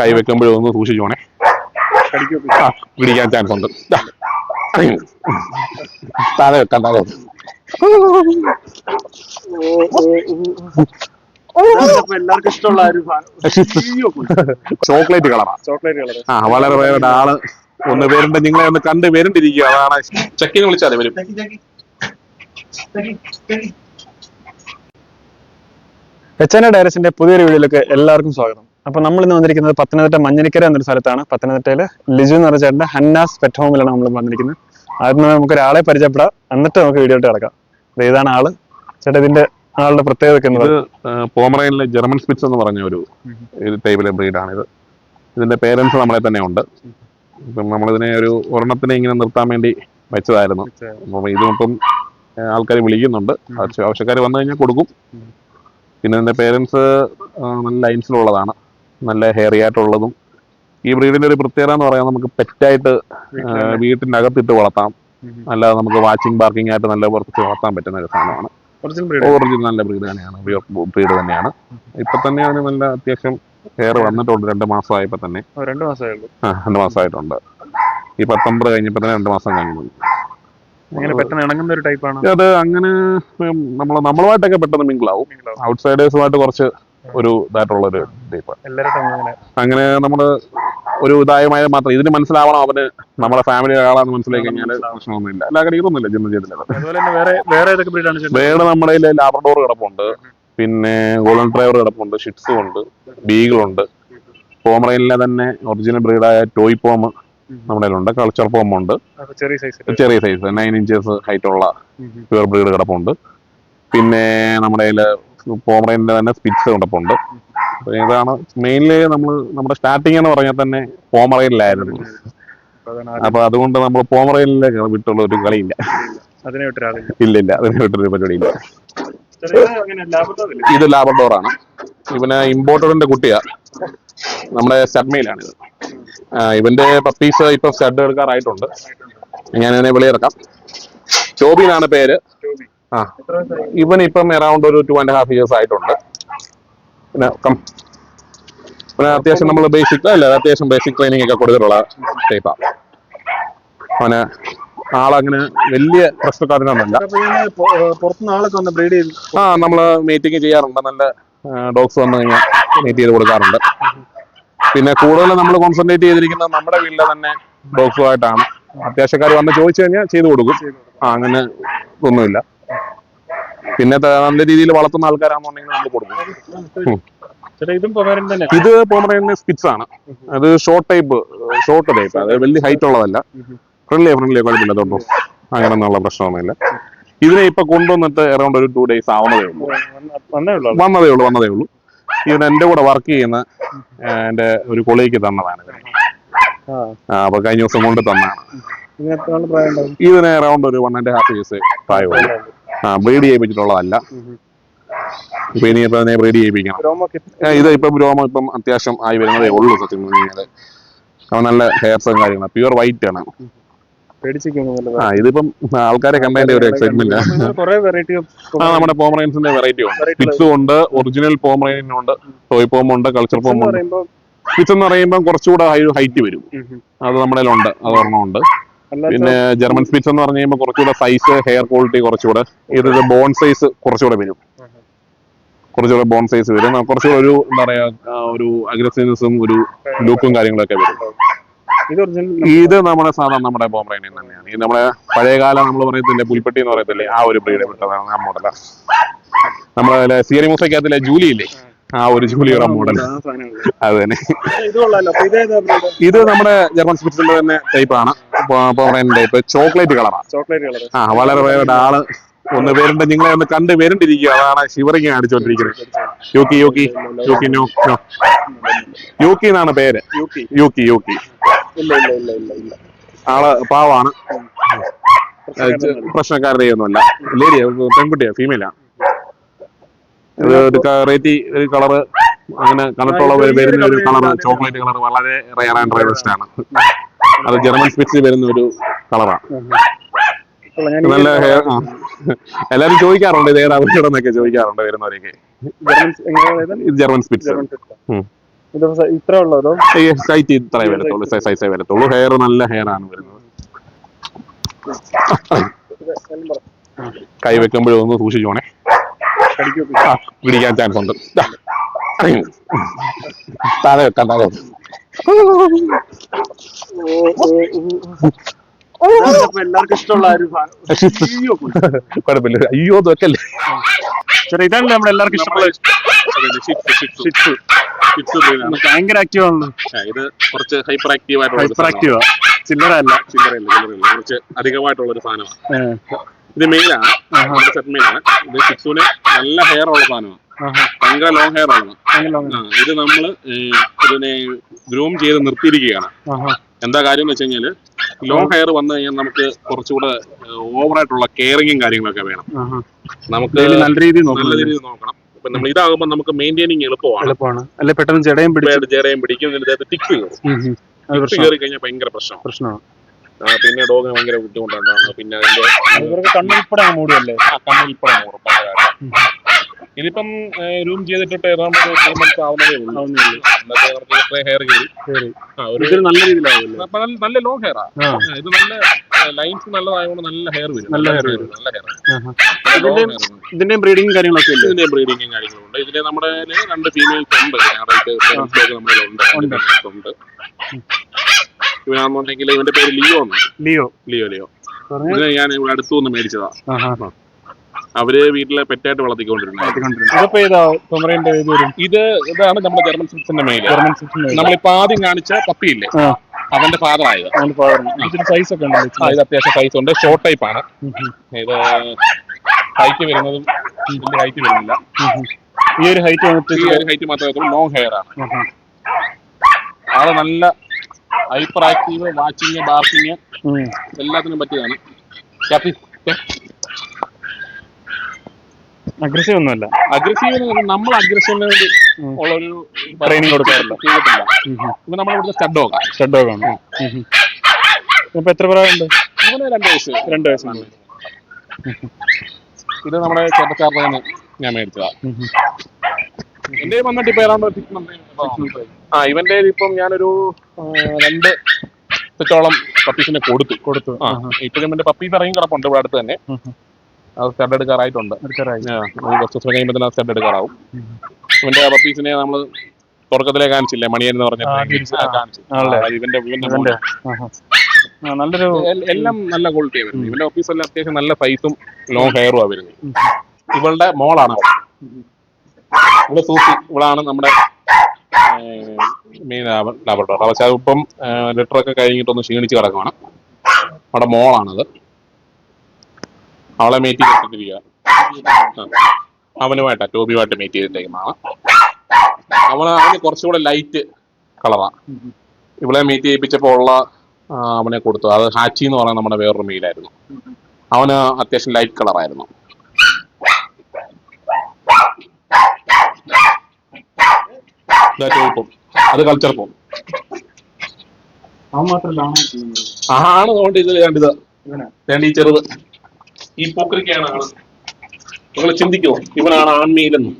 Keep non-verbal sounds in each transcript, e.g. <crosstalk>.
കൈ വെക്കുമ്പോഴും ഒന്ന് സൂക്ഷിച്ചു പോണേ പിടിക്കാൻ ചാൻസ് ഉണ്ട്. താഴെ വെക്കാം താഴെ ചോക്ലേറ്റ് കളറാ. ചോക്ലേറ്റ് ആ വളരെ വേറെ ആൾ ഒന്ന് പേരുണ്ട് നിങ്ങളെ ഒന്ന് കണ്ട് പേരുണ്ടിരിക്കുക അതാണ് ചെക്കിന് വിളിച്ചാലേ വരും. എച്ച് എൻ ഡയറസിന്റെ പുതിയൊരു വീഡിയോയിലേക്ക് എല്ലാവർക്കും സ്വാഗതം. അപ്പൊ നമ്മൾ ഇന്ന് വന്നിരിക്കുന്നത് പത്തനംതിട്ട മഞ്ഞനിക്കര എന്നൊരു സ്ഥലത്താണ്. പത്തനംതിട്ടയിൽ ലിജു എന്ന് പറഞ്ഞ ചേട്ടന്റെ ഹന്നാസ് പെറ്റ് ഹോമിലാണ് നമ്മൾ വന്നിരിക്കുന്നത്. ആദ്യം നമുക്ക് ഒരാളെ പരിചയപ്പെടാം. എന്നിട്ട് നമുക്ക് വീഡിയോ ഇടക്കാം കിടക്കാം. ഇതാണ് ആൾ. ചേട്ടാ ഇതിന്റെ ആളുടെ പ്രത്യേകത ഇത് പോമറയിലെ ജർമ്മൻ സ്പിറ്റ്സ് എന്ന് പറഞ്ഞ ഒരു ഒരു ടൈപ്പിലെ ബ്രീഡാണ് ഇത് ഇതിന്റെ പേരൻസ് നമ്മളെ തന്നെ ഉണ്ട്. ഇപ്പം നമ്മളിതിനെ ഒരു ഒരെണ്ണത്തിനെ ഇങ്ങനെ നിർത്താൻ വേണ്ടി വെച്ചതായിരുന്നു. അപ്പം ഇതിപ്പം ആൾക്കാർ വിളിക്കുന്നുണ്ട്. ആവശ്യക്കാർ വന്നു കഴിഞ്ഞാൽ കൊടുക്കും. പിന്നെ എന്റെ പേരൻസ് നല്ല ലൈൻസിലുള്ളതാണ് നല്ല ഹെയറി ആയിട്ടുള്ളതും. ഈ ബ്രീഡിന്റെ ഒരു പ്രത്യേകത എന്ന് പറയാൻ നമുക്ക് പെറ്റായിട്ട് വീട്ടിന്റെ അകത്തിട്ട് വളർത്താം. അല്ലാതെ നമുക്ക് വാച്ചിങ് പാർക്കിംഗ് ആയിട്ട് നല്ല പുറത്ത് വളർത്താൻ പറ്റുന്ന ഒരു സാധനമാണ്. ഒറിജിനൽ നല്ല ബ്രീഡ് തന്നെയാണ്. ബ്രീഡ് തന്നെയാണ്. ഇപ്പൊ തന്നെ അവന് നല്ല അത്യാവശ്യം ഹെയർ വന്നിട്ടുണ്ട്. രണ്ട് മാസമായപ്പോ തന്നെ. രണ്ടു ആ രണ്ട് മാസമായിട്ടുണ്ട്. ഈ പത്തൊമ്പത് കഴിഞ്ഞപ്പോ തന്നെ രണ്ട് മാസം കഴിഞ്ഞു. പെട്ടെന്ന് ഇണങ്ങുന്ന ഒരു ടൈപ്പാണ് അത് അങ്ങനെ നമ്മൾ നമ്മളുമായിട്ടൊക്കെ പെട്ടെന്ന് മിങ്കിളാവും. ഔട്ട്സൈഡേഴ്സുമായിട്ട് കുറച്ച് ഒരു ഇതായിട്ടുള്ള ഒരു ടൈപ്പ് അങ്ങനെ. നമ്മൾ ഒരു ഇതായമായ മാത്രം ഇതിന് മനസ്സിലാവണം അവന് നമ്മുടെ ഫാമിലി ആളാന്ന് മനസ്സിലാക്കി കഴിഞ്ഞാൽ പ്രശ്നമൊന്നുമില്ല. എല്ലാ കടികളൊന്നുമില്ല ജന്മ ചെയ്തില്ല വേറെ നമ്മുടെ ലാബ്രഡോർ കിടപ്പുണ്ട്. പിന്നെ ഗോൾഡൻ ഡ്രൈവർ കിടപ്പുണ്ട് ഷിറ്റ്സും ഉണ്ട് ബീഗിളുണ്ട് പോമറയിലെ തന്നെ ഒറിജിനൽ ബ്രീഡായ ടോയ് പോം നമ്മുടെ കയ്യിലുണ്ട്. കൾച്ചർ പോം ഉണ്ട്. അപ്പൊ ചെറിയ സൈസ് ചെറിയ സൈസ് നയൻ ഇഞ്ചസ് ഹൈറ്റ് ഉള്ള പ്യുവർ ബ്രീഡ് കിടപ്പുണ്ട്. പിന്നെ നമ്മുടെ കയ്യിൽ പോമറയിന്റെ തന്നെ സ്പിറ്റ്സ് കിടപ്പുണ്ട്. ഇതാണ് മെയിൻലി നമ്മൾ നമ്മുടെ സ്റ്റാർട്ടിങ് എന്ന് പറഞ്ഞാൽ തന്നെ പോമറയിലായിരുന്നു. അപ്പൊ അതുകൊണ്ട് നമ്മൾ പോമറയിലേക്ക് വിട്ടുള്ള ഒരു കളിയില്ല. ഇല്ല ഇല്ല. അതിനെ വിട്ടൊരു പരിപാടിയില്ല. ഇത് ലാബഡോർ ആണ്. ഇവന് ഇമ്പോർട്ടറിന്റെ കുട്ടിയാ. നമ്മുടെ സ്റ്റഡ്മയിലാണ് ഇത്. ഇവന്റെ പപ്പീസ് ഇപ്പൊ സ്റ്റഡ് എടുക്കാറായിട്ടുണ്ട്. ഞാൻ ഇതിനെ വെളിയിറക്കാം. ചോബി എന്നാണ് പേര്. ആ ഇവൻ ഇപ്പം അറൗണ്ട് ഒരു ടു ആൻഡ് ഹാഫ് ഇയേഴ്സ് ആയിട്ടുണ്ട്. പിന്നെ കം. പിന്നെ അത്യാവശ്യം നമ്മൾ ബേസിക് അല്ല അത്യാവശ്യം ബേസിക് ട്രെയിനിങ് ഒക്കെ കൊടുത്തിട്ടുള്ള ടൈപ്പാ അവന് ആളങ്ങനെ വലിയ പ്രശ്നക്കാരനൊന്നുമല്ല. ആ നമ്മൾ മീറ്റിംഗ് ചെയ്യാറുണ്ട്. നല്ല ഡോഗ്സ് വന്ന് കഴിഞ്ഞാൽ മീറ്റ് ചെയ്ത് കൊടുക്കാറുണ്ട്. പിന്നെ കൂടുതൽ നമ്മൾ കോൺസെൻട്രേറ്റ് ചെയ്തിരിക്കുന്നത് നമ്മുടെ വീട്ടിലെ തന്നെ ഡോഗ്സുമായിട്ടാണ് അത്യാവശ്യക്കാർ വന്ന് ചോദിച്ചു കഴിഞ്ഞാൽ ചെയ്തു കൊടുക്കും. ആ അങ്ങനെ ഒന്നുമില്ല. പിന്നെ നല്ല രീതിയിൽ വളർത്തുന്ന ആൾക്കാരാണെന്നുണ്ടെങ്കിൽ നമ്മൾ കൊടുക്കും. ഇതും പോമറയുന്ന സ്പിറ്റ്സ് ആണ്. അത് ഷോർട്ട് ടൈപ്പ് ഷോർട്ട് ടൈപ്പ് അത് വലിയ ഹൈറ്റ് ഉള്ളതല്ല. ഫ്രണ്ട്ലി ഫ്രണ്ട്ലി കുഴപ്പമില്ല തൊട്ടോ അങ്ങനെയൊന്നുള്ള പ്രശ്നമൊന്നുമില്ല. ഇതിനെ ഇപ്പൊ കൊണ്ടുവന്നിട്ട് അറൗണ്ട് ഒരു ടു ഡേയ്സ് ആവുന്നതേ ഉള്ളൂ. വന്നതേ ഉള്ളൂ വന്നതേ ഉള്ളൂ. ഇവൻ എന്റെ കൂടെ വർക്ക് ചെയ്യുന്ന എന്റെ ഒരു കൊളീക്ക് തന്നതാണ് ഇതിനെ. അപ്പൊ കഴിഞ്ഞ ദിവസം കൊണ്ട് തന്നാണ്. ഇതിന് അറൗണ്ട് ഒരു വൺ ആൻഡ് ഹാഫ് ഇയേഴ്സ് പ്രായമുള്ളൂ. ആ ബ്രീഡ് ചെയ്യിപ്പിച്ചിട്ടുള്ളതല്ല. ഇപ്പൊ ഇനിയിപ്പോ അതിനെ ബ്രീഡ് ചെയ്യിപ്പിക്കണം. ഇത് ഇപ്പൊ രോമം ഇപ്പം അത്യാവശ്യം ആയി വരുന്നതേ ഉള്ളൂ സത്യം പറഞ്ഞാൽ അവൻ നല്ല ഹെയർസും കാര്യങ്ങളും. പ്യുവർ വൈറ്റ് ആണ്. ആ ഇതിപ്പം ആൾക്കാരെ കണ്ടതിന്റെ ഒരു എക്സൈറ്റ്മെന്റ് കുറെ വെറൈറ്റി ആ നമ്മുടെ പോമറൈൻസിന്റെ വെറൈറ്റി ഉണ്ട്. ഉണ്ട് ഒറിജിനൽ പോമറൈനുണ്ട് ടോയ് പോം ഉണ്ട് കൾച്ചർ പോം ഉണ്ട്. സ്പിറ്റ്സ് എന്ന് പറയുമ്പോൾ കുറച്ചുകൂടെ ഹൈറ്റ് വരും. അത് നമ്മുടെ ഉണ്ട്. അത് ഒരെണ്ണമുണ്ട് പിന്നെ ജർമ്മൻ സ്പിറ്റ്സ് എന്ന് പറഞ്ഞു കഴിയുമ്പോൾ കുറച്ചുകൂടെ സൈസ് ഹെയർ ക്വാളിറ്റി കുറച്ചുകൂടെ. ഇത് ബോൺ സൈസ് കുറച്ചുകൂടെ വരും. കുറച്ചുകൂടെ ബോൺ സൈസ് വരും. കുറച്ചുകൂടെ ഒരു എന്താ പറയാ ഒരു അഗ്രസീവ്നെസ്സും ഒരു ലുക്കും കാര്യങ്ങളൊക്കെ വരും. ഇത് നമ്മുടെ സാധാരണ നമ്മുടെ ബോംബ്രൈനിൽ തന്നെയാണ്. ഇത് നമ്മുടെ പഴയകാലം നമ്മൾ പറയത്തില്ലേ പുൽപ്പെട്ടി എന്ന് പറയത്തില്ലേ ആ ഒരു ബ്രീഡ് വിട്ടതാണ് ആ മോഡല നമ്മളെ സിയറി മൂസയ്ക്കകത്തിലെ ജൂലി ഇല്ലേ? ആ ഒരു ജൂലിയുടെ മോഡൽ അത് തന്നെ. ഇത് നമ്മുടെ ജർമ്മൻ സ്പിറ്റ്സിന്റെ തന്നെ ടൈപ്പ് ആണ്. പോമറൈൻ ടൈപ്പ് ചോക്ലേറ്റ് കളറാണ് ചോക്ലേറ്റ് കളർ ആ വളരെ ആൾ ഒന്ന് വരണ്ട നിങ്ങളെ ഒന്ന് കണ്ട് വരണ്ടിരിക്കുക. അതാണ് ശിവറിങ് അടിച്ചോണ്ടിരിക്കുന്നത് യൂക്കി യൂക്കി യൂക്കി നോ നോ. യൂക്കി എന്നാണ് പേര്. യൂക്കി. യൂക്കി ആൾ പാവാണ്. പ്രശ്നക്കാരുടെ ഒന്നുമല്ല ലേഡിയാ പെൺകുട്ടിയാ ഫീമെയിലാ ഇത് റേറ്റി ഒരു കളറ് അങ്ങനെ കണക്കുള്ള വരു- വരുന്ന ഒരു കളർ ചോക്ലേറ്റ് കളർ വളരെ റയർ ആൻഡ് റയറസ്റ്റ് ആണ്. അത് ജർമ്മൻ സ്പിറ്റ്സിൽ വരുന്ന ഒരു കളറാണ് നല്ല ഹെയർ ആ. എല്ലാരും ചോദിക്കാറുണ്ട് ഇത് ഏതാ എന്നൊക്കെ ചോദിക്കാറുണ്ട് വരുന്നവരൊക്കെ. ജർമ്മൻ സ്പിറ്റ്സ് ഇത് ഇത്ര ഉള്ളോ അതോ? ഈ സൈറ്റ് ഇത്രേ വരത്തുള്ളൂ സൈസേ വരത്തുള്ളൂ. ഹെയർ നല്ല ഹെയർ ആണ് വരുന്നത്. കൈ വെക്കുമ്പോഴും ഒന്ന് സൂക്ഷിച്ചോണേ. പിടിക്കാൻ ചാൻസ് ഉണ്ട്. തല താഴെ വെക്കാം താഴെ. എല്ലാവർക്കും ഇഷ്ടമുള്ള ഒരു കുഴപ്പമില്ല. അയ്യോ ഇത് വെക്കല്ലേ ചെറിയ ഇതാണ് നമ്മുടെ എല്ലാവർക്കും ഇഷ്ടമുള്ള ഭയങ്കര ആക്റ്റീവ് ആണല്ലോ ഇത് കുറച്ച് ഹൈപ്പർ ആക്റ്റീവ് ആയിട്ടുള്ള ഹൈപ്പർ ആക്റ്റീവാ ചില്ലറ അല്ല. ചില്ലറയില്ല ചില്ലറയില്ല കുറച്ച് അധികമായിട്ടുള്ള ഒരു സാധനമാണ്. ഇത് മെയിലാണ് സെറ്റ് മെയിലാണ് ഇത് സിക്സൂന് നല്ല ഹെയർ ഉള്ള സാധനമാണ്. ഭയങ്കര ലോങ് ഹെയർ ആണ്. ഇത് നമ്മൾ ഇതിനെ ഗ്രൂം ചെയ്ത് നിർത്തിയിരിക്കുകയാണ്. എന്താ കാര്യം എന്ന് വെച്ച് കഴിഞ്ഞാൽ ലോങ് ഹെയർ വന്നു കഴിഞ്ഞാൽ നമുക്ക് കുറച്ചുകൂടെ ഓവറായിട്ടുള്ള കെയറിങ്ങും കാര്യങ്ങളൊക്കെ വേണം. നമുക്ക് നല്ല രീതിയിൽ നല്ല നോക്കണം രീതിയിൽ നോക്കണം. ഇപ്പൊ നമ്മൾ ഇതാകുമ്പോൾ നമുക്ക് മെയിന്റെയിനിങ് എളുപ്പമാണ്. എളുപ്പമാണ്. അല്ലെ പെട്ടെന്ന് ജടയും പിടിച്ച് ജേറയും പിടിക്കും ടിക്ക് കയറും. കഴിഞ്ഞാൽ ഭയങ്കര പ്രശ്നമാണ്. പ്രശ്നമാണ്. പിന്നെ ഡോഗിന് ഭയങ്കര ബുദ്ധിമുട്ടാണ്. പിന്നെ അതിന്റെ കണ്ണിൽ കണ്ണുൾപ്പെടെ അങ്ങ് മൂടുമല്ലേ ആ കണ്ണിൽ ഇപ്പഴാ നൂറ് ഭയങ്കരമായിട്ട്. ഇതിപ്പം റൂം ചെയ്തിട്ട് ഒരു ത്രീ മന്ത്സ് ആവുന്നതേ ഉള്ളൂ. എന്നിട്ട് നമുക്ക് ഇത്രയും ഹെയർ കയറി ആ, ഒരു നല്ല രീതിയിലാവും നല്ല- ലോങ് ഹെയറാ ഇത് നല്ല ലൈൻസ് നല്ലതായതുകൊണ്ട് നല്ല ഹെയർ വരും. നല്ല ഹെയർ വരും. നല്ല ഹെയർ ഇതിന്റെ ബ്രീഡിംഗ് കാര്യങ്ങളൊക്കെ ഉണ്ട് ഇതിന്റെ ബ്രീഡിംഗും കാര്യങ്ങളുണ്ട് ഇതിന്റെ നമ്മുടെ രണ്ട് ഫീമെയിൽസ് ഉണ്ട്. ഞായറാഴ്ച നമ്മുടെ ഉണ്ട്. ഉണ്ട്. ഇവനാണെന്നുണ്ടെങ്കിൽ ഇവന്റെ പേര് ലിയോ ലിയോ. Leo Leo. ഞാൻ ഇവിടെ അടുത്തുനിന്ന് മേടിച്ചതാ. അവർ വീട്ടിലെ പെറ്റായിട്ട് വളർത്തിക്കൊണ്ടിരുന്നത്. ഇത് ഇതാണ് നമ്മുടെ ജർമ്മൻ സ്വിറ്റ്സിന്റെ മെയിൽ ജർമ്മൻ നമ്മളിപ്പോ ആദ്യം കാണിച്ച പപ്പിയില്ലേ? അവന്റെ ഫാദർ ആയത്. സൈസ് ഒക്കെ ഉണ്ട്. ഇത് അത്യാവശ്യം സൈസ് ഉണ്ട്. ഷോർട്ട് ടൈപ്പ് ആണ്. ഇത് ഹൈറ്റ് വരുന്നതും ഇതിന്റെ ഹൈറ്റ് വരുന്നില്ല. ഈ ഒരു ഹൈറ്റ് ഈ ഒരു ഹൈറ്റ് മാത്രമേ ലോങ് ഹെയർ ആണ്. ആൾ നല്ല ഹൈപ്പർ ആക്റ്റീവ് വാച്ചിങ് ബാർക്കിങ്. എല്ലാത്തിനും പറ്റിയതാണ്. ക്യാപ്പി അഗ്രസീവ് ഒന്നുമല്ല അഗ്രസീവ് നമ്മൾ അഗ്രസീവിന് വേണ്ടി ഉം. ഉള്ളൊരു Training കൊടുക്കാറില്ല. ചെയ്തിട്ടില്ല. ഇപ്പൊ നമ്മളിവിടുത്തെ സ്റ്റഡ് ഡോഗാണ് ഇപ്പൊ എത്ര പ്രായമുണ്ട്? ഇവന് രണ്ട് വയസ്സ്. രണ്ട് വയസ്സുണ്ട്. ഇത് നമ്മുടെ ചേട്ടക്കാരുടെ നിന്ന് ഞാൻ മേടിച്ചതാ. ഉം, ഉം. എന്റെ കയ്യിൽ വന്നിട്ട് ഇപ്പൊ ഏതാണ്ട് സിക്സ് മന്ത് ആ ഇവന്റെ ഇപ്പം ഞാനൊരു രണ്ട് സെറ്റോളം പപ്പീസിനെ കൊടുത്തു. കൊടുത്തു. ആ ഇപ്പോഴും എന്റെ പപ്പീസ് ഇറങ്ങി കിടപ്പുണ്ട് ഇവിടെ അടുത്ത് തന്നെ. സ്റ്റഡ് എടുക്കാറായിട്ടുണ്ട് കുറച്ച് ദിവസം കഴിയുമ്പോൾ തന്നെ സ്റ്റഡ് എടുക്കാറാവും. ഇവന്റെ പപ്പീസിനെ നമ്മൾ തുടക്കത്തിലെ കാണിച്ചില്ലേ? മണിയൻ എന്ന് പറഞ്ഞ ഇവന്റെ ഇവന്റെ നല്ലൊരു എല്ലാം നല്ല ക്വാളിറ്റി വരുന്നത് ഇവന്റെ ഓഫീസ് എല്ലാം അത്യാവശ്യം നല്ല സൈസും ലോങ് ഹെയറും ആ വരുന്നത്. ഇവളുടെ മോളാണ് അവൾ. ഇവിടെ സൂസി. ഇവളാണ് നമ്മുടെ മെയിൻ ലാബറട്ടോറി പക്ഷെ അതിപ്പം ലെറ്റർ ഒക്കെ കഴിഞ്ഞിട്ടൊന്ന് ക്ഷീണിച്ച് കിടക്കുവാണ്. അവിടെ മോളാണത്. അവളെ മീറ്റ് ചെയ്തിട്ടിരിക്കുക. അവനുമായിട്ടാ ടോബിയുമായിട്ട് മീറ്റ് ചെയ്തിട്ടേക്കുന്നതാണ് അവൾ അവന് കുറച്ചുകൂടെ ലൈറ്റ് കളറാ ഇവളെ മീറ്റ് ചെയ്യിപ്പിച്ചപ്പോൾ ഉള്ള അവനെ കൊടുത്തു. അത് ഹാച്ചി എന്ന് പറയുന്ന നമ്മുടെ വേറൊരു മീലായിരുന്നു അവന് അത്യാവശ്യം ലൈറ്റ് കളറായിരുന്നു അത് കൾച്ചർ പോകും ആണ് അതുകൊണ്ട് ഇത് കണ്ടിത്. ഈ ചെറുത്. ഈ പൂക്കരിക്കാണ് ആൾ. നിങ്ങൾ ചിന്തിക്കുമോ ഇവനാണ് ആൺമീലെന്ന്.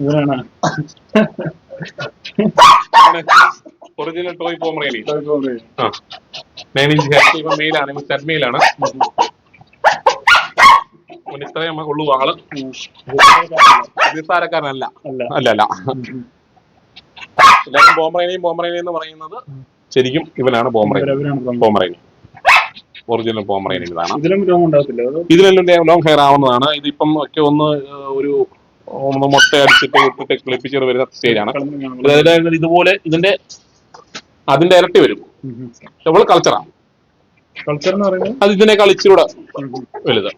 ഇവനാണ് ഒറിജിനൽ ടോയ് പോമറേനി ആ. ഹെഡ് ഇവൻ മെയിലാണ് ഇവൻ സെറ്റ് മെയിലാണ് ഇവൻ ഇത്രയും ഉള്ളൂ ആൾ. നിസ്സാരക്കാരനല്ല അല്ല. അല്ല ബോംബറേനിയും ബോംബറേനി എന്ന് പറയുന്നത് ശരിക്കും ഇവനാണ് പ്രമുഖ. ബോംബറേനി ഒറിജിനൽ പോമറേൻ ഇതാണ് ഇതിലും രോഗം ഉണ്ടാകത്തില്ല അത് ഇതിലെല്ലാം ലോങ് ഹെയർ ആവുന്നതാണ്. ഇതിപ്പം ഒക്കെ ഒന്ന് ഒരു ഒന്ന് മുട്ട അടിച്ചിട്ട് ഇട്ടിട്ട് കിളിപ്പിച്ചിട്ട് വരുന്ന സ്റ്റേജാണ് ആണ്. അതായത് ഇതുപോലെ ഇതിന്റെ അതിന്റെ ഇരട്ടി വരും. ഡബിൾ കൾച്ചറാണ് അത് ഇതിനെ ഉം. വലുത്.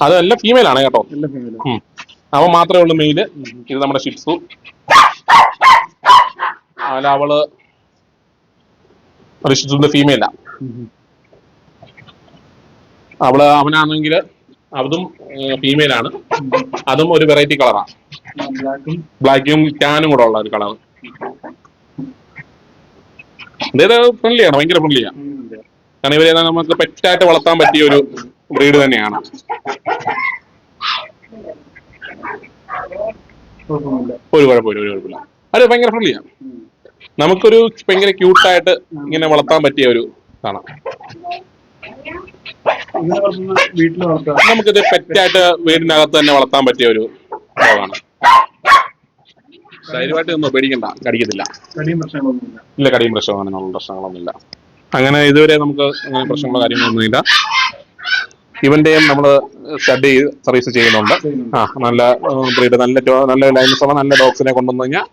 അതെല്ലാം ഫീമെയിൽ ആണ് കേട്ടോ. അവൻ മാത്രമേ ഉള്ളൂ മെയിൽ ഇത് നമ്മുടെ ഷിപ്സു. അല്ല അവൾ ഫീമെയിലാണ്. അവൾ അവനാണെങ്കിൽ അതും ഫീമെയിൽ ആണ്. അതും ഒരു വെറൈറ്റി കളറാണ് ബ്ലാക്കും ക്യാനും കൂടെ ഉള്ള ഒരു കളർ ഇത് ഫ്രണ്ട്ലിയാണ് ഭയങ്കര ഫ്രണ്ട്ലിയാണ്. കാരണം ഇവരെ നമുക്ക് പെറ്റായിട്ട് വളർത്താൻ പറ്റിയ ഒരു ബ്രീഡ് തന്നെയാണ്. ഒരു കുഴപ്പമില്ല ഒരു കുഴപ്പമില്ല. അത് ഭയങ്കര ഫ്രണ്ട്ലിയാണ് നമുക്കൊരു ഭയങ്കര ക്യൂട്ടായിട്ട് ഇങ്ങനെ വളർത്താൻ പറ്റിയ ഒരു വളർത്താം. നമുക്കിത് പെറ്റായിട്ട് വീടിനകത്ത് തന്നെ വളർത്താൻ പറ്റിയ ഒരു ഡോഗാണ് ധൈര്യമായിട്ട് ഒന്നും പേടിക്കണ്ട. കടിക്കത്തില്ല. ഇല്ല കടിയും പ്രശ്നം അങ്ങനെയുള്ള പ്രശ്നങ്ങളൊന്നുമില്ല. അങ്ങനെ ഇതുവരെ നമുക്ക് അങ്ങനെ പ്രശ്നങ്ങളോ കാര്യങ്ങളൊന്നുമില്ല ഇവന്റെയും നമ്മൾ സ്റ്റഡി സർവീസ് ചെയ്യുന്നുണ്ട്. ആ നല്ല ബ്രീഡ് നല്ല നല്ല ലൈൻസ് ഉള്ള നല്ല ഡോഗ്സിനെ കൊണ്ടുവന്നു കഴിഞ്ഞാൽ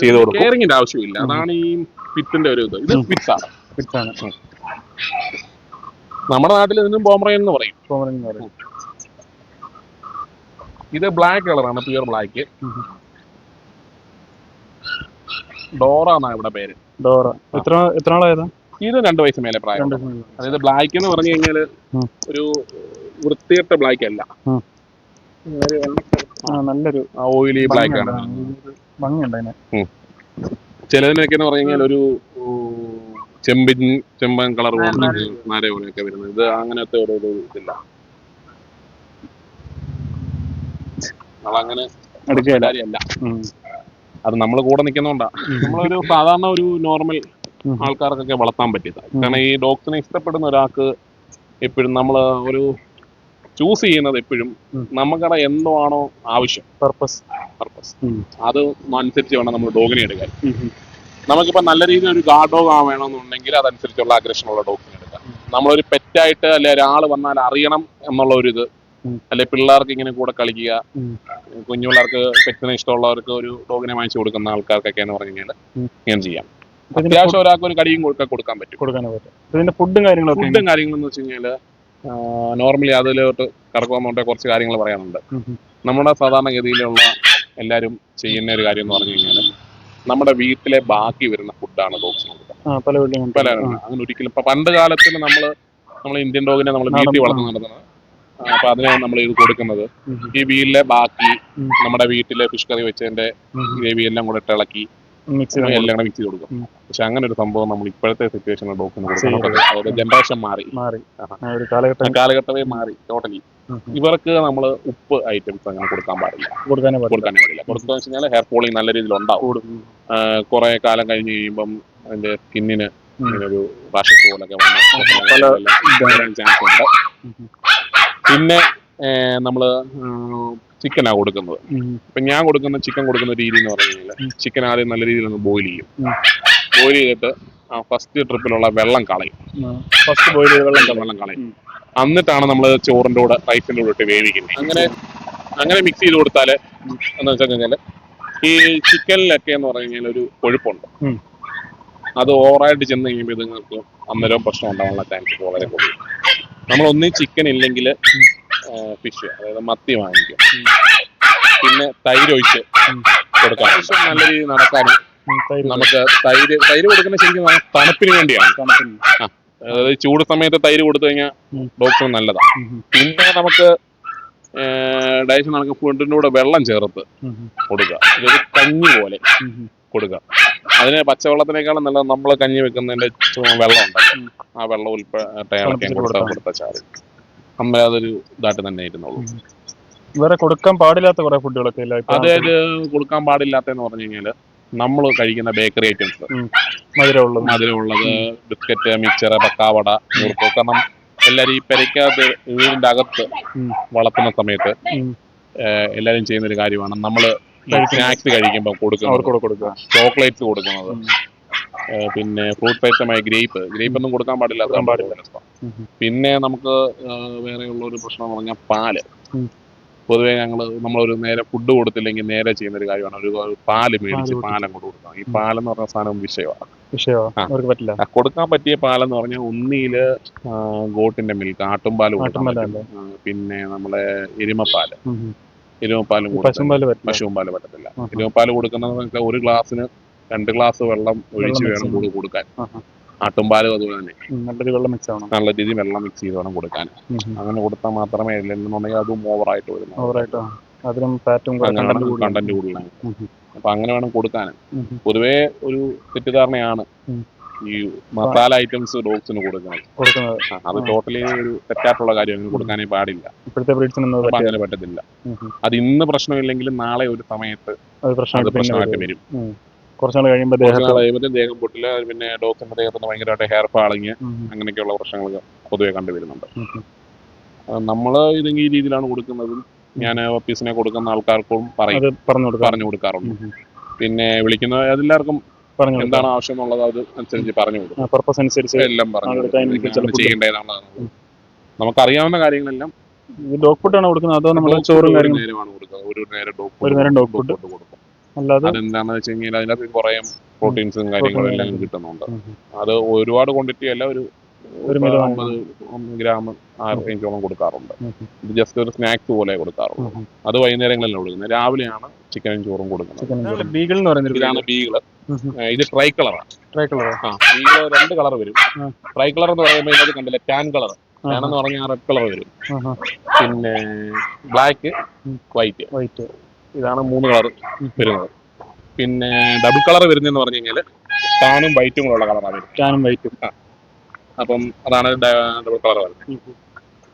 ചെയ്തു കൊടുക്കും. കെയറിങ്ങിന്റെ ആവശ്യമില്ല. അതാണ് ഈ പിറ്റിന്റെ ഒരു ഇത്. ഇത് പിറ്റ്സാണ് ഫിറ്റാണ് നമ്മുടെ നാട്ടിൽ ഇതിനും പോമറൻ എന്ന് പറയും. പോമറൻ എന്ന് പറയും. ഇത് ബ്ലാക്ക് കളറാണ് പ്യുവർ ബ്ലാക്ക് ഡോറ എന്നാണ് ഇവിടെ പേര്. ഡോറ. എത്ര എത്ര നാളായതാ? ഇത് രണ്ട് വയസ്സ് മേലെ പ്രായം. അതായത് ബ്ലാക്ക് എന്ന് പറഞ്ഞു കഴിഞ്ഞാൽ ഒരു വൃത്തിയിട്ട ബ്ലാക്ക് അല്ല. നല്ലൊരു ഓയിലി ബ്ലാക്ക് ആണ്. ഭംഗിയുണ്ട്. ചിലതിനൊക്കെ എന്ന് പറഞ്ഞു കഴിഞ്ഞാൽ ഒരു ചെമ്പിൻ ചെമ്പൻ കളർ നര പോലെയൊക്കെ വരുന്നത്. ഇത് അങ്ങനത്തെ ഒരു ഇതില്ല നമ്മളങ്ങനെ കാര്യമല്ല. അത് നമ്മൾ കൂടെ നിൽക്കുന്നോണ്ടാ നമ്മളൊരു സാധാരണ ഒരു നോർമൽ. ആൾക്കാർക്കൊക്കെ വളർത്താൻ പറ്റിയത്. കാരണം ഈ ഡോഗ്സിനെ ഇഷ്ടപ്പെടുന്ന ഒരാൾക്ക് എപ്പോഴും നമ്മൾ ഒരു ചൂസ് ചെയ്യുന്നത് എപ്പോഴും നമുക്കവിടെ നമുക്കടെ എന്തോ ആണോ ആവശ്യം. പർപ്പസ് പർപ്പസ് അത് അനുസരിച്ച് വേണം നമ്മൾ ഡോഗിനെ എടുക്കാൻ. നമുക്കിപ്പോൾ നല്ല രീതിയിൽ ഒരു ഗാർഡ് ഡോഗ് ആവണമെന്നുണ്ടെങ്കിൽ വേണമെന്നുണ്ടെങ്കിൽ അതനുസരിച്ചുള്ള അഗ്രഷനുള്ള ഡോഗ്സിനെ എടുക്കാം. നമ്മളൊരു പെറ്റായിട്ട് അല്ലെ ഒരാൾ വന്നാൽ അറിയണം എന്നുള്ള ഒരു ഇത്. അല്ലെ പിള്ളേർക്ക് ഇങ്ങനെ കൂടെ കളിക്കുക. കുഞ്ഞു പിള്ളേർക്ക് പെറ്റിനെ ഇഷ്ടമുള്ളവർക്ക് ഒരു ഡോഗിനെ വാങ്ങിച്ചു കൊടുക്കുന്ന ആൾക്കാർക്കൊക്കെ എന്ന് പറഞ്ഞു കഴിഞ്ഞാൽ ഞാൻ ഇങ്ങനെ ചെയ്യാം. അത്യാവശ്യം ഒരാൾക്ക് ഒരു കടിയും കൊടുക്കാൻ കൊടുക്കാൻ പറ്റും. കൊടുക്കാനോ പറ്റും. ഇതിന്റെ ഫുഡും കാര്യങ്ങളും ഫുഡും കാര്യങ്ങളെന്ന് വെച്ച് കഴിഞ്ഞാൽ നോർമലി അതിലോട്ട് വേണ്ടി കുറച്ച് കാര്യങ്ങൾ പറയാനുണ്ട്. നമ്മുടെ സാധാരണ നമ്മുടെ സാധാരണഗതിയിലുള്ള എല്ലാവരും ചെയ്യുന്ന ഒരു കാര്യം എന്ന് പറഞ്ഞു കഴിഞ്ഞാൽ നമ്മുടെ വീട്ടിലെ ബാക്കി വരുന്ന ഫുഡാണ് ഡോഗ്സിന് കൊടുക്കുന്നത് ആ പല വീട്ടിലും പല അങ്ങനെ ഒരിക്കലും ഇപ്പൊ പണ്ട് കാലത്തിൽ നമ്മൾ നമ്മൾ ഇന്ത്യൻ ഡോഗിനെ നമ്മൾ വീട്ടിൽ. വളർന്നു നടത്തുന്നത് ആ, അപ്പൊ അതിനെ നമ്മൾ ഇത് കൊടുക്കുന്നത്. ഈ വീട്ടിലെ ബാക്കി നമ്മുടെ വീട്ടിലെ ഫിഷ് കറി വെച്ചതിന്റെ ഗ്രേവി എല്ലാം കൂടെ ഇട്ട് ഇളക്കി മിക്സ് എല്ലാം കൂടെ മിക്സ് ചെയ്ത് കൊടുക്കും. പക്ഷെ അങ്ങനെ ഒരു സംഭവം നമ്മൾ ഇപ്പോഴത്തെ സിറ്റുവേഷനിൽ ഡോഗ്സിന് കൊടുക്കുന്നത്. ജനറേഷൻ മാറി. കാലഘട്ടമേ മാറി. ടോട്ടലി. ഇവർക്ക് നമ്മൾ ഉപ്പ് ഐറ്റംസ് അങ്ങനെ കൊടുക്കാൻ പാടില്ല. കൊടുക്കാനേ കൊടുക്കാനേ പാടില്ല. കൊടുക്കുക വെച്ച് കഴിഞ്ഞാൽ ഹെയർ ഫോളിങ് നല്ല രീതിയിൽ ഉണ്ടാവും. കുറെ കാലം കഴിഞ്ഞ് കഴിയുമ്പം അതിന്റെ സ്കിന്നിന്. ഒരു റാഷസ് പോലൊക്കെ ചാൻസ് ഉണ്ട്. പിന്നെ നമ്മൾ ചിക്കനാ കൊടുക്കുന്നത്. ഇപ്പൊ ഞാൻ കൊടുക്കുന്ന ചിക്കൻ കൊടുക്കുന്ന രീതി എന്ന് പറഞ്ഞു കഴിഞ്ഞാൽ ചിക്കൻ ആദ്യം നല്ല രീതിയിൽ ഒന്ന് ബോയിൽ ചെയ്യും. ബോയിൽ ചെയ്തിട്ട് ഫസ്റ്റ് ട്രിപ്പിലുള്ള വെള്ളം കളയും. ഫസ്റ്റ് ബോയിൽ ചെയ്ത വെള്ളം വെള്ളം കളയും. എന്നിട്ടാണ് നമ്മൾ ചോറിന്റെ കൂടെ റൈസിന്റെ കൂടെ ഇട്ട് വേവിക്കുന്നത്. അങ്ങനെ അങ്ങനെ മിക്സ് ചെയ്ത് കൊടുത്താൽ എന്ന് വെച്ചാൽ കഴിഞ്ഞാൽ ഈ ചിക്കനിലൊക്കെ എന്ന് പറഞ്ഞു കഴിഞ്ഞാൽ ഒരു കൊഴുപ്പുണ്ട്. അത് ഓവറായിട്ട് ചെന്ന് കഴിയുമ്പോൾ നിങ്ങൾക്ക് അന്നേരം പ്രശ്നം ഉണ്ടാവാനുള്ള ചാൻസ് വളരെ കൂടുതൽ. നമ്മൾ ഒന്നീ ചിക്കൻ ഇല്ലെങ്കിൽ ഫിഷ് അതായത് മത്തി വാങ്ങിക്കും. പിന്നെ തൈര് ഒഴിച്ച്. കൊടുക്കാം. നല്ല രീതിയിൽ നടക്കാനും നമുക്ക് തൈര് തൈര് കൊടുക്കുന്ന ശരിക്കും തണുപ്പിന് വേണ്ടിയാണ്. തണുപ്പിന്. അതായത് ചൂട് സമയത്ത് തൈര് കൊടുത്തു കഴിഞ്ഞാൽ ഡോക്ടർ നല്ലതാണ്. പിന്നെ നമുക്ക് ഡയറ്റ് നമുക്ക് ഫുഡിന്റെ കൂടെ വെള്ളം ചേർത്ത്. കൊടുക്കുക ഇതൊരു കഞ്ഞി പോലെ. കൊടുക്കുക അതിന് പച്ചവെള്ളത്തിനേക്കാളും നല്ലത് നമ്മൾ കഞ്ഞി വെക്കുന്നതിന്റെ വെള്ളം ഉണ്ടല്ലോ ആ വെള്ളം ഉൾപ്പെടെ ഇളക്കാൻ കൊടുത്താൽ കൊടുത്താൽ കൊടുത്ത ചാറ് അമ്മ അതൊരു ഇതായിട്ട് തന്നെ ഇരുന്നുള്ളൂ വേറെ കൊടുക്കാൻ പാടില്ലാത്ത കുറെ ഫുഡുകളൊക്കെ അതായത് കൊടുക്കാൻ പാടില്ലാത്തെന്ന് പറഞ്ഞു കഴിഞ്ഞാൽ നമ്മൾ കഴിക്കുന്ന ബേക്കറി ഐറ്റംസ്. മധുരമുള്ളത്. മധുരമുള്ളത് ബിസ്ക്കറ്റ് മിക്സർ പക്കാവട നുറുക്ക് കാരണം എല്ലാവരും ഈ പെരയ്ക്കകത്ത് വീടിന്റെ അകത്ത്. വളർത്തുന്ന സമയത്ത്. എല്ലാവരും ചെയ്യുന്ന ഒരു കാര്യമാണ്. നമ്മൾ സ്നാക്സ് കഴിക്കുമ്പോൾ കൊടുക്കുന്നത്. ചോക്ലേറ്റ്സ് കൊടുക്കുന്നത്. പിന്നെ ഫ്രൂട്ട് ഐറ്റമായ ഗ്രേപ്പ്. ഗ്രേപ്പ് ഒന്നും കൊടുക്കാൻ പാടില്ല. പാടില്ല. പിന്നെ നമുക്ക് വേറെയുള്ള ഒരു പ്രശ്നം എന്ന് പറഞ്ഞാൽ പാൽ. പൊതുവേ ഞങ്ങൾ നമ്മളൊരു നേരെ ഫുഡ് കൊടുത്തില്ലെങ്കിൽ നേരെ ചെയ്യുന്ന ഒരു കാര്യമാണ്. ഒരു പാൽ മേടിച്ച് പാൽ കൊണ്ട് കൊടുക്കണം. ഈ പാലെന്ന് പറഞ്ഞ സാധനം വിഷയമാണ്. പറ്റില്ല. കൊടുക്കാൻ പറ്റിയ പാലെന്ന് പറഞ്ഞാൽ ഒന്നിയിൽ ഗോട്ടിന്റെ മിൽക്ക് ആട്ടുംപാൽ കൊടുക്കാൻ പറ്റും. പിന്നെ നമ്മളെ എരുമപ്പാൽ. എരുമപ്പാലും പശുമ്പാൽ പറ്റത്തില്ല. എരുമപ്പാൽ കൊടുക്കുന്ന ഒരു ഗ്ലാസ്സിന് രണ്ട് ഗ്ലാസ് വെള്ളം ഒഴിച്ച് വേണം കൂടി കൊടുക്കാൻ. ആട്ടുംപാലും അതുപോലെ തന്നെ. നല്ല രീതിയിൽ വെള്ളം മിക്സ് ആവണം. നല്ല രീതിയിൽ വെള്ളം മിക്സ് ചെയ്ത് വേണം കൊടുക്കാൻ. അങ്ങനെ കൊടുത്താൽ മാത്രമേ ഇല്ലെന്നുണ്ടെങ്കിൽ അതും ഓവറായിട്ട് വരുന്നു ഓവറായിട്ട് ആ. അതിലും ഫാറ്റും കണ്ടന്റ് കണ്ടന്റ് കൂടുതലാണ്. അപ്പൊ അങ്ങനെ വേണം കൊടുക്കാൻ. പൊതുവേ ഒരു തെറ്റിദ്ധാരണയാണ് ഈ മസാല ഐറ്റംസ് ഡോഗ്സിന് കൊടുക്കുന്നത്. അത് ടോട്ടലി ഒരു തെറ്റായിട്ടുള്ള കാര്യം അങ്ങനെ കൊടുക്കാനേ പാടില്ല. അങ്ങനെ പറ്റത്തില്ല. അത് ഇന്ന് പ്രശ്നമില്ലെങ്കിലും നാളെ ഒരു സമയത്ത് അത് പ്രശ്നമായിട്ട് വരും. വരും കുറച്ച് നാൾ കഴിയുമ്പോൾ കഴിയുമ്പോഴത്തേക്കും ദേഹം പൊട്ടില്ല പിന്നെ ഡോക്ടറിന്റെ ദേഹത്തുനിന്ന് ഭയങ്കരമായിട്ട് ഹെയർ ഫാളിങ്. അങ്ങനെയൊക്കെയുള്ള പ്രശ്നങ്ങൾ പൊതുവെ കണ്ടുവരുന്നുണ്ട്. നമ്മൾ ഇതെങ്കിൽ ഈ രീതിയിലാണ് കൊടുക്കുന്നത് ഞാൻ ഓഫീസിനെ കൊടുക്കുന്ന ആൾക്കാർക്കും പറയും. പറഞ്ഞു പറഞ്ഞു കൊടുക്കാറുണ്ട്. പിന്നെ വിളിക്കുന്ന എല്ലാവർക്കും പറഞ്ഞു എന്താണ് ആവശ്യം എന്നുള്ളത് അത് അനുസരിച്ച് പറഞ്ഞു കൊടുക്കും. പർപ്പസ് അനുസരിച്ച് എല്ലാം പറഞ്ഞു ചെയ്യേണ്ടതാണ് നമുക്കറിയാവുന്ന കാര്യങ്ങളെല്ലാം ഇത് ഫുഡ് ആണ് കൊടുക്കുന്നത്? അതോ നമ്മൾ ചോറും കാര്യങ്ങളും? ഒരു നേരം ഡോഗ് ഡോഗ് ഫുഡ് കൊടുക്കും. അതെന്താണെന്ന് വെച്ച് കഴിഞ്ഞാൽ അതിനകത്ത് കുറെ പ്രോട്ടീൻസും കാര്യങ്ങളും എല്ലാം. കിട്ടുന്നുണ്ട്. അത് ഒരുപാട് ക്വാണ്ടിറ്റി അല്ല ഒരു ഒരു അമ്പത് ഗ്രാം ആ റേഞ്ചോളം കൊടുക്കാറുണ്ട്. ഇത് ജസ്റ്റ് ഒരു സ്നാക്സ് പോലെ കൊടുക്കാറുള്ളൂ. അത് വൈകുന്നേരങ്ങളിലാണ് കൊടുക്കുന്നത്. രാവിലെയാണ് ചിക്കനും ചോറും കൊടുക്കുന്നത്. ബീഗിൾ എന്ന് പറയുന്നത് ഇതാണ് ബീഗിൾ ഇത് ട്രൈ കളറാണ് ട്രൈ കളർ ആ? ബീഗിൾ രണ്ട് കളർ വരും. ട്രൈ കളർ എന്ന് പറയുമ്പോൾ ഇതിനകത്ത് കണ്ടില്ല ടാൻ കളർ ടാൻ എന്ന് പറഞ്ഞാൽ റെഡ് കളർ വരും. പിന്നെ ബ്ലാക്ക് വൈറ്റ് വൈറ്റ് ഇതാണ് മൂന്ന് കളർ വരുന്നത്. പിന്നെ ഡബിൾ കളർ വരുന്നതെന്ന് പറഞ്ഞു കഴിഞ്ഞാൽ ടാനും വൈറ്റും കൂടെ ഉള്ള കളറാണ് വരുന്നത്. ടാനും വൈറ്റും അപ്പം അതാണ് ഡബിൾ കളർ വരുന്നത്.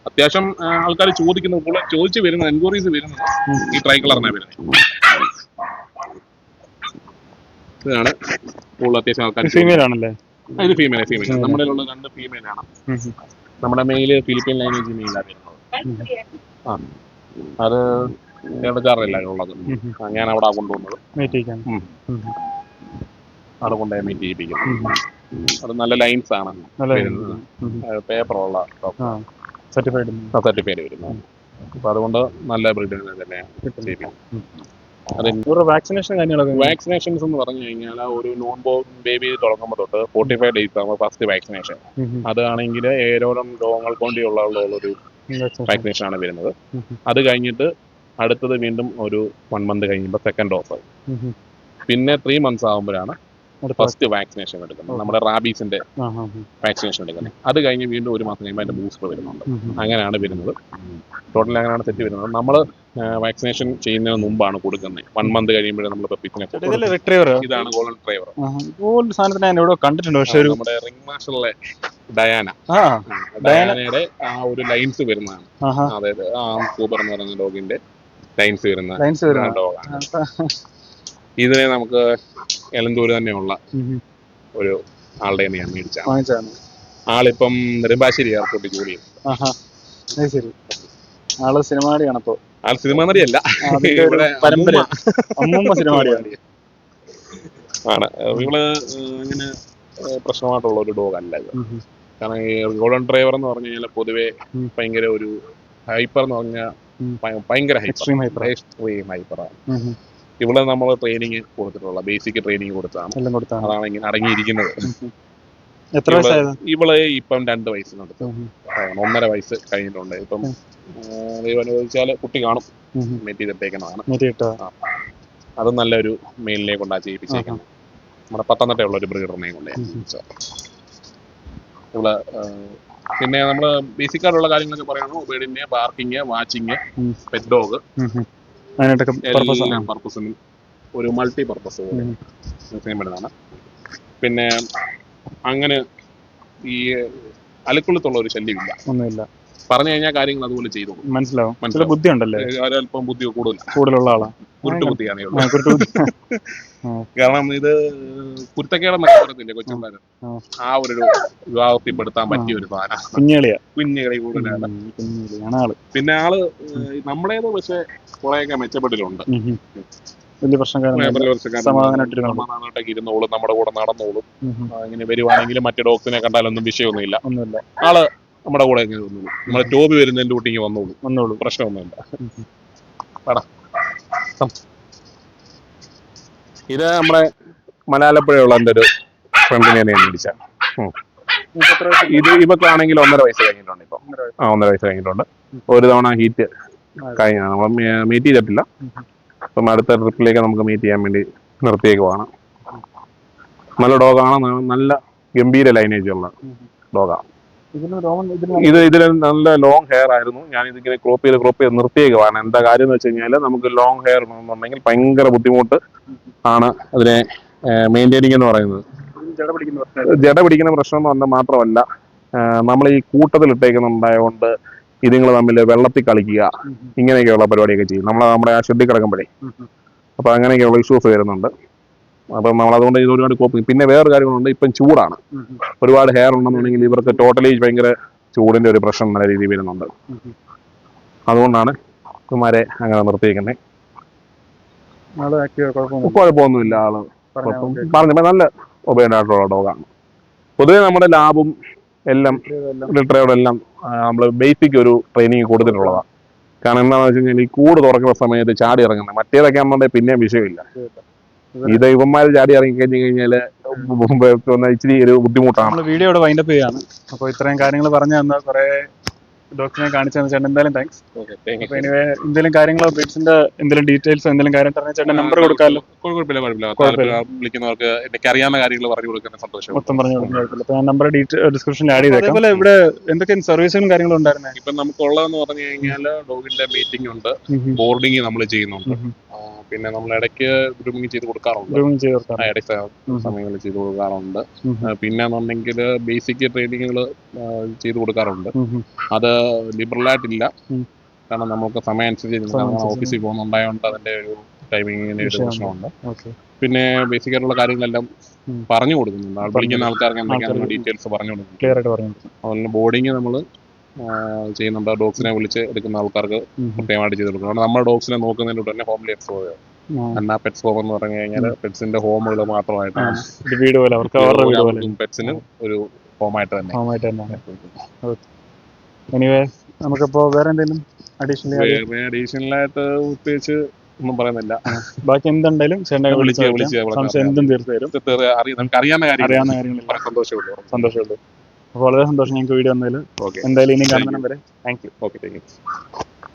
അത്യാവശ്യം ആൾക്കാർ ചോദിക്കുന്നത് കൂടുതൽ ചോദിച്ച് വരുന്നത് എൻക്വയറീസ് വരുന്നത് ഈ ട്രൈ കളറിനാണ് വരുന്നത്. ഇതാണ് കൂടുതൽ അത്യാവശ്യം ആൾക്കാർ ഫീമെയിൽ ആണല്ലേ? ഇത് ഫീമെയിൽ ഫീമെയിൽ നമ്മുടെ ഉള്ള രണ്ട് ഫീമെയിൽ ആണ്. നമ്മുടെ മെയിൽ ഫിലിപ്പീൻ ലാംഗ്വേജ് മെയിലാണ് വരുന്നത്. ആ. അത് കേടച്ചാറില്ല ഉള്ളത് ഞാൻ അവിടെ കൊണ്ടുവന്നത്. ഉം. അവിടെ കൊണ്ടുപോയി മീറ്റ് ചെയ്യിപ്പിക്കും. അത് നല്ല ലൈൻസ് ആണ്. പേപ്പറുള്ള സർട്ടിഫൈഡ് സർട്ടിഫൈഡ് വരുന്നത് അപ്പൊ അതുകൊണ്ട് നല്ല തന്നെ വാക്സിനേഷൻ കാര്യങ്ങളൊക്കെ വാക്സിനേഷൻസ് എന്ന് പറഞ്ഞു കഴിഞ്ഞാൽ ഒരു നോൺ ബോൺ ബേബി തുടങ്ങുമ്പോൾ തൊട്ട് ഫോർട്ടി ഫൈവ് ഡേയ്സ് ആകുമ്പോൾ ഫസ്റ്റ് വാക്സിനേഷൻ അതാണെങ്കിൽ ഏഴോളം രോഗങ്ങൾ കൊണ്ടുള്ള ഒരു വാക്സിനേഷൻ. ആണ് വരുന്നത്. അത് കഴിഞ്ഞിട്ട് അടുത്തത് വീണ്ടും ഒരു വൺ മന്ത് കഴിയുമ്പോൾ സെക്കൻഡ് ഡോസ് പിന്നെ ത്രീ മന്ത്സ് ആകുമ്പോഴാണ് ഫസ്റ്റ് വാക്സിനേഷൻ എടുക്കുന്നത്. നമ്മുടെ റാബീസിന്റെ വാക്സിനേഷൻ എടുക്കുന്നത്. അത് കഴിഞ്ഞ് വീണ്ടും ഒരു മാസം കഴിയുമ്പോൾ അതിന്റെ ബൂസ്റ്റർ വരുന്നുണ്ട്. അങ്ങനെയാണ് വരുന്നത്. ടോട്ടൽ അങ്ങനെയാണ് സെറ്റ് വരുന്നത്. നമ്മൾ വാക്സിനേഷൻ ചെയ്യുന്നതിന് മുമ്പാണ് കൊടുക്കുന്നത്. വൺ മന്ത് കഴിയുമ്പോഴേ നമ്മൾ ഇതാണ് ഗോൾഡൻ ഡ്രൈവർ ഗോൾഡ് സാധനത്തിന് ഞാൻ എവിടെ കണ്ടിട്ടുണ്ട്. പക്ഷേ ഒരു നമ്മുടെ റിംഗ് മാസ്റ്ററിലെ ഡയാന ഡയാനയുടെ ആ ഒരു ലൈൻസ് വരുന്നതാണ്. അതായത് ആ എന്ന് പറയുന്ന ഡോഗിന്റെ ലൈൻസ് വരുന്ന ലൈൻസ് ഇതിനെ നമുക്ക് എലന്തൂര് തന്നെയുള്ള ഒരു ആളുടെ ഞാൻ മേടിച്ചാണ്. ആളിപ്പം നെടുമ്പാശ്ശേരി എയർപോർട്ടിൽ ജോലി ചെയ്യുന്നു. ആൾ സിനിമാടിയാണ് ആൾ സിനിമ നടിയല്ല. പരമ്പര. അമ്മൂമ്മ. സിനിമാടിയാണ് ആണ്. ഇവൾ ഇങ്ങനെ പ്രശ്നമായിട്ടുള്ള ഒരു ഡോഗ് അല്ല ഇത്. കാരണം ഈ ഗോൾഡൻ ഡ്രൈവർ എന്ന് പറഞ്ഞു കഴിഞ്ഞാൽ പൊതുവെ. ഭയങ്കര ഒരു ഹൈപ്പർ എന്ന് പറഞ്ഞാൽ ഉം. ഭയങ്കര ഹൈപ്പർ എക്സ്ട്രീം ഹൈപ്പറാണ് ഇവിടെ നമ്മൾ ട്രെയിനിങ് കൊടുത്തിട്ടുള്ള ബേസിക് ട്രെയിനിങ് കൊടുത്താണ് അതാണ് ഇങ്ങനെ അടങ്ങിയിരിക്കുന്നത്. ഇവൾ ഇപ്പം രണ്ട് വയസ്സിനടുത്ത്. ഒന്നര വയസ്സ് കഴിഞ്ഞിട്ടുണ്ട്. ഇപ്പം അനുവദിച്ചാൽ ദൈവം കുട്ടി കാണും. മെറ്റി ചെയ്തിട്ടേക്കുന്നതാണ് മീറ്റിട്ടോ അത് നല്ലൊരു മെയിലിനെ കൊണ്ടാ ചെയ്യിപ്പിച്ചേക്കുന്നത് നമ്മുടെ പത്തനംതിട്ടയുള്ള ഒരു ബ്രീഡറിനെ കൊണ്ടേ ഇവിടെ പിന്നെ നമ്മൾ ബേസിക് ആയിട്ടുള്ള കാര്യങ്ങളൊക്കെ പറയണം ബേഡിന്റെ പാർക്കിങ് വാച്ചിങ്. പെറ്റ് ഡോഗ് എല്ലാ പർപ്പസിനും ഒരു മൾട്ടി പർപ്പസ് പോലെ ചെയ്യുമ്പോഴാണ് പിന്നെ അങ്ങനെ ഈ അലക്കുള്ളത്തുള്ള ഒരു ശല്യമില്ല. ഒന്നുമില്ല. പറഞ്ഞു കഴിഞ്ഞാൽ കാര്യങ്ങൾ അതുപോലെ ചെയ്തോളൂ. മനസ്സിലാവും. മനസ്സിലാവും. ബുദ്ധി ഉണ്ടല്ലേ ഒരല്പം ബുദ്ധി കൂടുതൽ കൂടുതലുള്ള ആളാ. കുരുട്ട് ബുദ്ധിയാണ് ആ, ഉള്ളത് കുരുട്ട് <laughs> കാരണം ഇത് കുരുത്തക്കേടെന്നൊക്കെ പറയത്തില്ലേ കൊച്ചുമ്പാര് ആ. ഒരു വിവാഹത്തിൽപ്പെടുത്താൻ പറ്റിയ ഒരു സാധനം. കുഞ്ഞുകളി കൂടുതലാണ്. പിന്നെ ആൾ നമ്മളേത് നമ്മുടേത് പക്ഷെ കുറെയൊക്കെ മെച്ചപ്പെട്ടിട്ടുണ്ട്. വലിയ. സമാധാനമായിട്ടൊക്കെ ഇരുന്നോളും നമ്മുടെ കൂടെ നടന്നോളും. ഇങ്ങനെ വരുവാണെങ്കിൽ മറ്റേ ഡോക്ടറിനെ കണ്ടാലൊന്നും വിഷയമൊന്നുമില്ല. ആൾ നമ്മുടെ കൂടെ ഇങ്ങനെ വന്നോളൂ. നമ്മുടെ ടോബി വരുന്നതിന്റെ കൂട്ടി ഇങ്ങനെ വന്നോളൂ. വന്നോളൂ. പ്രശ്നമൊന്നുമില്ല. കം. ഇത് നമ്മുടെ മലയാളപ്പുഴയുള്ള എന്റെ ഒരു ഫ്രണ്ടിനെ ഞാൻ ഇത് ഇപ്പൊ ആണെങ്കിൽ? ഒന്നര വയസ്സ് കഴിഞ്ഞിട്ടുണ്ട് ഇപ്പൊ. ആ ഒന്നര വയസ്സ് കഴിഞ്ഞിട്ടുണ്ട്. ഒരു തവണ ഹീറ്റ് കഴിഞ്ഞ നമ്മൾ മീറ്റ് ചെയ്തിട്ടില്ല. അപ്പം അടുത്ത ട്രിപ്പിലേക്ക് നമുക്ക് മീറ്റ് ചെയ്യാൻ വേണ്ടി നിർത്തിയേക്കുവാണ്. നല്ല ഡോഗാണ് നല്ല ഗംഭീര ലൈനേജ് ഉള്ള ഡോഗാണ് ഇത് ഇതിൽ നല്ല ലോങ് ഹെയർ ആയിരുന്നു. ഞാൻ ഇതിങ്ങനെ ക്രോപ്പ് ചെയ്ത് ക്രോപ്പ് ചെയ്ത് നിർത്തിയേക്കുവാണ്. എന്താ കാര്യം എന്ന് വെച്ച് കഴിഞ്ഞാൽ നമുക്ക് ലോങ് ഹെയർ എന്നുണ്ടെങ്കിൽ ഭയങ്കര ബുദ്ധിമുട്ട് ആണ് അതിനെ മെയിന്റെയിനിങ് എന്ന് പറയുന്നത്. ജട പിടിക്കുന്ന പ്രശ്നം എന്ന് പറഞ്ഞാൽ മാത്രമല്ല നമ്മൾ ഈ കൂട്ടത്തിൽ ഇട്ടേക്കുന്നുണ്ടായതുകൊണ്ട് ഇതുങ്ങൾ തമ്മിൽ വെള്ളത്തിൽ കളിക്കുക ഇങ്ങനെയൊക്കെയുള്ള പരിപാടിയൊക്കെ ചെയ്യും. നമ്മൾ നമ്മുടെ ആ ഷെഡിൽ കിടക്കുമ്പോഴേ. അപ്പൊ അങ്ങനെയൊക്കെയുള്ള ഇഷ്യൂസ് വരുന്നുണ്ട്. അപ്പം നമ്മൾ അതുകൊണ്ട് ഇത് ഒരുപാട് കോപ്പി പിന്നെ വേറെ കാര്യങ്ങളുണ്ട് ഇപ്പം ചൂടാണ്. ഒരുപാട് ഹെയർ ഉണ്ടെന്നുണ്ടെങ്കിൽ ഇവർക്ക് ടോട്ടലി ഭയങ്കര ചൂടിന്റെ ഒരു പ്രശ്നം നല്ല രീതിയിൽ വരുന്നുണ്ട്. അതുകൊണ്ടാണ് കുമാരെ അങ്ങനെ നിർത്തിയിരിക്കുന്നത് കുഴപ്പമൊന്നുമില്ല. ആൾ. പറഞ്ഞ നല്ല ഉപയോഗമായിട്ടുള്ള ഡോഗാണ് പൊതുവെ നമ്മുടെ ലാബും എല്ലാം ലിറ്ററയോടെ എല്ലാം നമ്മൾ ബേസിക് ഒരു ട്രെയിനിങ് കൊടുത്തിട്ടുള്ളതാണ്. കാരണം എന്താണെന്ന് വെച്ച് കഴിഞ്ഞാൽ ഈ കൂട് തുറക്കുന്ന സമയത്ത് ചാടി ഇറങ്ങുന്നത്. മറ്റേതൊക്കെ ആകുമ്പോൾ പിന്നെയും വിഷയമില്ല. ഇത് ഇവന്മാര് ചാടി ഇറങ്ങി കഴിഞ്ഞു കഴിഞ്ഞാൽ ഇച്ചിരി ഒരു ബുദ്ധിമുട്ടാണ്. വീഡിയോ ഇവിടെ വൈൻഡപ്പ് ചെയ്യാണ്. അപ്പോൾ ഇത്രയും കാര്യങ്ങൾ പറഞ്ഞു തന്ന കുറെ ഡോക്ടറിനെ കാണിച്ചു തന്ന ചേട്ടൻ എന്തായാലും താങ്ക്സ് അപ്പോൾ എനിവേ എന്തെങ്കിലും കാര്യങ്ങളോ ബിഡ്സിന്റെ എന്തെങ്കിലും ഡീറ്റെയിൽസ് എന്തെങ്കിലും കാര്യം പറഞ്ഞാൽ ചേട്ടൻ നമ്പർ കൊടുക്കാമല്ലോ കുഴപ്പമില്ല കുഴപ്പമില്ല വിളിക്കുന്നവർക്ക് എനിക്ക് അറിയാവുന്ന കാര്യങ്ങൾ പറഞ്ഞു കൊടുക്കുന്ന സന്തോഷം. മൊത്തം പറഞ്ഞു കുഴപ്പമില്ല അപ്പോൾ ഞാൻ നമ്പർ ഡിസ്ക്രിപ്ഷനിൽ ആഡ് ചെയ്തേക്കാം. അതേപോലെ ഇവിടെ എന്തൊക്കെ സർവീസുകളും കാര്യങ്ങളും ഉണ്ടായിരുന്നേ? ഇപ്പൊ നമുക്കുള്ളതെന്ന് പറഞ്ഞു കഴിഞ്ഞാൽ ഡോഗിന്റെ മീറ്റിംഗ് ഉണ്ട്. ബോർഡിങ് നമ്മൾ ചെയ്യുന്നുണ്ട്. പിന്നെ നമ്മൾ ഇടയ്ക്ക് ഗ്രൂമിങ് ചെയ്ത് കൊടുക്കാറുണ്ട്. ഗ്രൂമിങ് ചെയ്ത് കൊടുക്കാറുണ്ട്. ഇടയ്ക്ക് സമയങ്ങളിൽ ചെയ്ത് കൊടുക്കാറുണ്ട്. പിന്നെ എന്നുണ്ടെങ്കിൽ ബേസിക് ട്രെയിനിങ്ങുകൾ ചെയ്ത് കൊടുക്കാറുണ്ട്. അത് ലിബറൽ ആയിട്ടില്ല. കാരണം നമുക്ക് സമയം അനുസരിച്ച് ഓഫീസിൽ പോകുന്നുണ്ടായതുകൊണ്ട് അതിന്റെ ഒരു ടൈമിങ്ങിന് ഒരു. പ്രശ്നമുണ്ട്. പിന്നെ ബേസിക് ആയിട്ടുള്ള കാര്യങ്ങളെല്ലാം പറഞ്ഞു കൊടുക്കുന്നുണ്ട്. ആൾ വിളിക്കുന്ന ആൾക്കാർക്ക് എന്തൊക്കെയാണ് ഡീറ്റെയിൽസ് പറഞ്ഞു കൊടുക്കുന്നുണ്ട്. അതുപോലെ ബോർഡിങ് നമ്മൾ ചെയ്യുന്നുണ്ട്. ഡോഗ്സിനെ വിളിച്ച് എടുക്കുന്ന ആൾക്കാർക്ക് പ്രത്യേകമായിട്ട് ചെയ്ത് കൊടുക്കുന്നത് കാരണം നമ്മുടെ ഡോഗ്സിനെ നോക്കുന്നതിലൂടെ തന്നെ ഹോംലി എക്സ്പോ അന്നാ പെറ്റ്സ് ഹോം എന്ന് പറഞ്ഞു കഴിഞ്ഞാൽ പെറ്റ്സിന്റെ ഹോമുകൾ മാത്രമായിട്ടാണ്. ഒരു വീട് പോലെ അവർക്ക് അവരുടെ വീട് പോലെ. പെറ്റ്സിന് ഒരു ഹോമായിട്ട് തന്നെ. ഹോമായിട്ട് തന്നെ. എനിവേ നമുക്കിപ്പോ വേറെ എന്തെങ്കിലും അഡീഷണൽ ആയിട്ട്? പ്രത്യേകിച്ച് ഒന്നും പറയുന്നില്ല. ബാക്കി എന്തുണ്ടെങ്കിലും ചേട്ടനെ വിളിച്ച് വിളിച്ച് എന്തും തീർച്ചയായും അറിയാവുന്ന കാര്യം അറിയാവുന്ന കാര്യങ്ങളില്ല? വളരെ സന്തോഷമുള്ളൂ. സന്തോഷമുള്ളൂ. അപ്പോൾ വളരെ സന്തോഷം ഞങ്ങൾക്ക് വീഡിയോ വന്നതിൽ. ഓക്കെ എന്തായാലും ഇനി കാണുന്ന വരെ. Thank you okay thank you